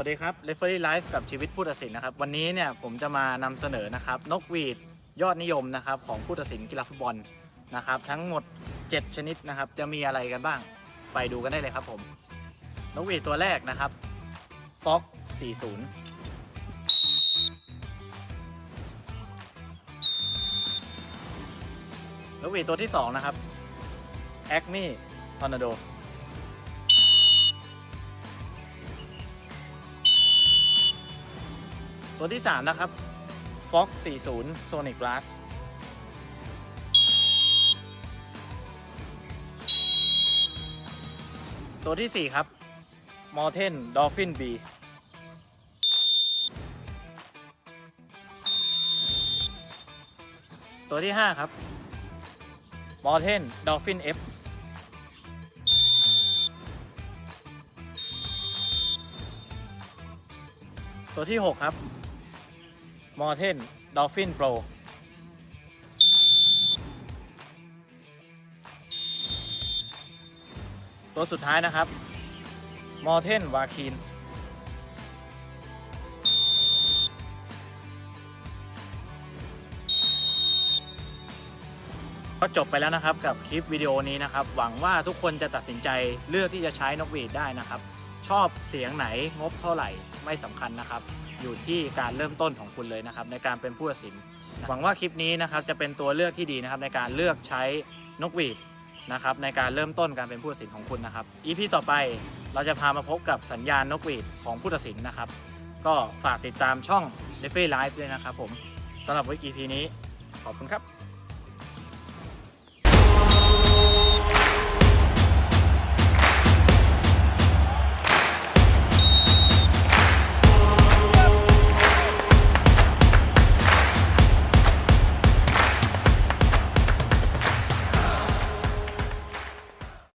สวัสดีครับ r e f e r r y Life กับชีวิตผู้ตัดสินนะครับ วันนี้เนี่ยผมจะมานำเสนอนะครับนกหวีดยอดนิยมนะครับของผู้ตัดสินกีฬาฟุตบอลนะครับทั้งหมด 7 ชนิดนะครับจะมีอะไรกันบ้าง ไปดูกันได้เลยครับผม นกหวีดตัวแรกนะครับ Fox 40 นกหวีดตัวที่ 2 นะครับ Acme Tornado ตัวที่ 3 นะครับ Fox 40 Sonic Blast ตัวที่ 4 ครับ Morten Dolphin B ตัวที่ 5 ครับ Morten Dolphin F ตัวที่ 6 ครับ Morten Dolphin Pro ตัวสุดท้ายนะครับ Morten w a k i n ก็จบไปแล้วนะครับกับคลิปวิดีโอนี้นะครับ หวังว่าทุกคนจะตัดสินใจเลือกที่จะใช้นกหวีดได้นะครับ ชอบเสียงไหนงบเท่าไหร่ไม่สำคัญนะครับ อยู่ที่การเริ่มต้นของคุณเลยนะครับ ในการเป็นผู้ตัดสิน หวังว่าคลิปนี้นะครับจะเป็นตัวเลือกที่ดีนะครับ ในการเลือกใช้นกหวีดนะครับในการเริ่มต้นการเป็นผู้ตัดสินของคุณนะครับ EP ต่อไปเราจะพามาพบกับสัญญาณนกหวีดของผู้ตัดสินนะครับ ก็ฝากติดตามช่อง r e f e r y Live ด้วยนะครับผมสำหรับวิ EP นี้ขอบคุณครับ